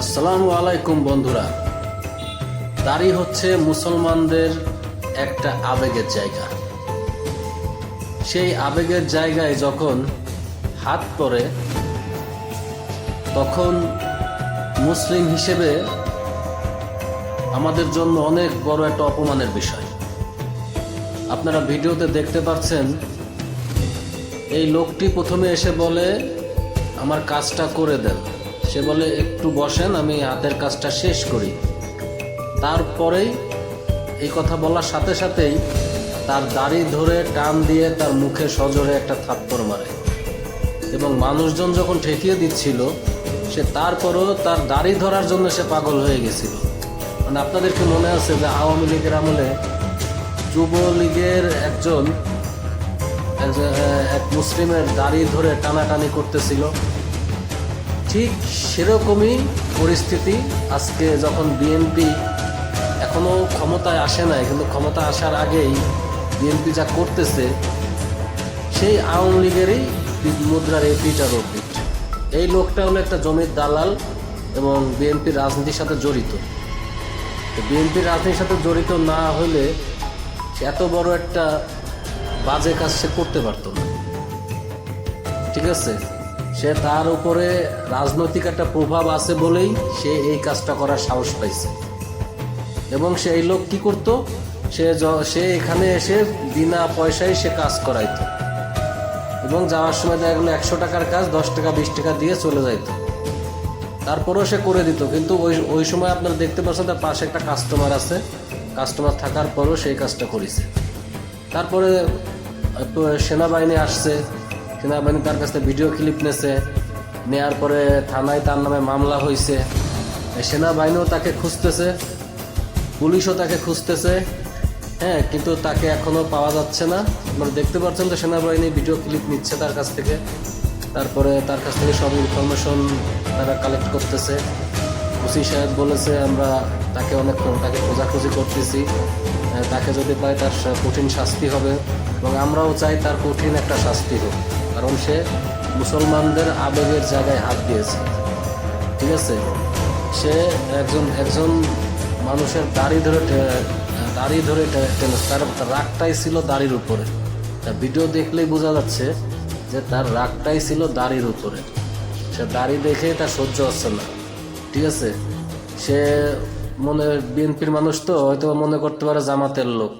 আসসালামু আলাইকুম, বন্ধুরা। দাড়ি হচ্ছে মুসলমানদের একটা আবেগের জায়গা। সেই আবেগের জায়গায় যখন হাত পড়ে তখন মুসলিম হিসেবে আমাদের জন্য অনেক বড় একটা অপমানের বিষয়। আপনারা ভিডিওতে দেখতে পাচ্ছেন, এই লোকটি প্রথমে এসে বলে, আমার কাজটা করে দেন। সে বলে, একটু বসেন, আমি হাতের কাজটা শেষ করি। তারপরেই এই কথা বলার সাথে সাথেই তার দাড়ি ধরে টান দিয়ে তার মুখে সজোরে একটা থাপ্পড় মারে এবং মানুষজন যখন ঠেকিয়ে দিচ্ছিল, সে তারপরও তার দাড়ি ধরার জন্য সে পাগল হয়ে গেছিল। মানে আপনাদেরকে মনে আছে যে আওয়ামী লীগের আমলে যুবলীগের একজন এক মুসলিমের দাড়ি ধরে টানাটানি করতেছিল? ঠিক সেরকমই পরিস্থিতি। আজকে যখন বিএনপি এখনও ক্ষমতায় আসে নাই, কিন্তু ক্ষমতা আসার আগেই বিএনপি যা করতেছে, সেই আওয়ামী লীগেরই মুদ্রার এই পিটার পিট এই লোকটা হলো একটা জমির দালাল এবং বিএনপির রাজনীতির সাথে জড়িত। বিএনপির রাজনীতির সাথে জড়িত না হলে এত বড় একটা বাজে কাজ সে করতে পারতো না। ঠিক আছে? সে তার উপরে রাজনৈতিক একটা প্রভাব আছে বলেই সে এই কাজটা করার সাহস পাইছে। এবং সে এই লোক কি করতো? সে সে এখানে এসে বিনা পয়সায় সে কাজ করাইতো। এবং যাওয়ার সময় দেখা গেলো একশো টাকার কাজ, দশ টাকা, বিশ টাকা দিয়ে চলে যাইতো। তারপরেও সে করে দিত। কিন্তু ওই ওই সময় আপনারা দেখতে পাচ্ছেন তার পাশে একটা কাস্টমার আছে। কাস্টমার থাকার পরেও সেই কাজটা করেছে। তারপরে সেনাবাহিনী আসছে। সেনাবাহিনী তার কাছ ভিডিও ক্লিপ নেছে। নেয়ার পরে থানায় তার নামে মামলা হয়েছে সেনাবাহিনীও তাকে খুঁজতেছে, পুলিশও তাকে খুঁজতেছে। হ্যাঁ কিন্তু তাকে এখনও পাওয়া যাচ্ছে না। আপনারা দেখতে পাচ্ছেন তো সেনাবাহিনী ভিডিও ক্লিপ নিচ্ছে তার কাছ থেকে। তারপরে তার কাছ থেকে সব ইনফরমেশন তারা কালেক্ট করতেছে। ওসি সাহেব বলেছে, আমরা তাকে অনেকক্ষণ তাকে খোঁজাখুঁজি করতেছি। তাকে যদি পাই তার কঠিন শাস্তি হবে এবং আমরাও চাই তার কঠিন একটা শাস্তি হোক। কারণ সে মুসলমানদের আবেগের জায়গায় হাত দিয়েছে। ঠিক আছে? সে একজন একজন মানুষের দাড়ি ধরে দাড়ি ধরে তার রাগটাই ছিল দাড়ির উপরে। তা ভিডিও দেখলেই বোঝা যাচ্ছে যে তার রাগটাই ছিল দাড়ির উপরে। সে দাড়ি দেখে তার সহ্য হচ্ছে না। ঠিক আছে? সে মনে, বিএনপির মানুষ তো হয়তো মনে করতে পারে জামাতের লোক।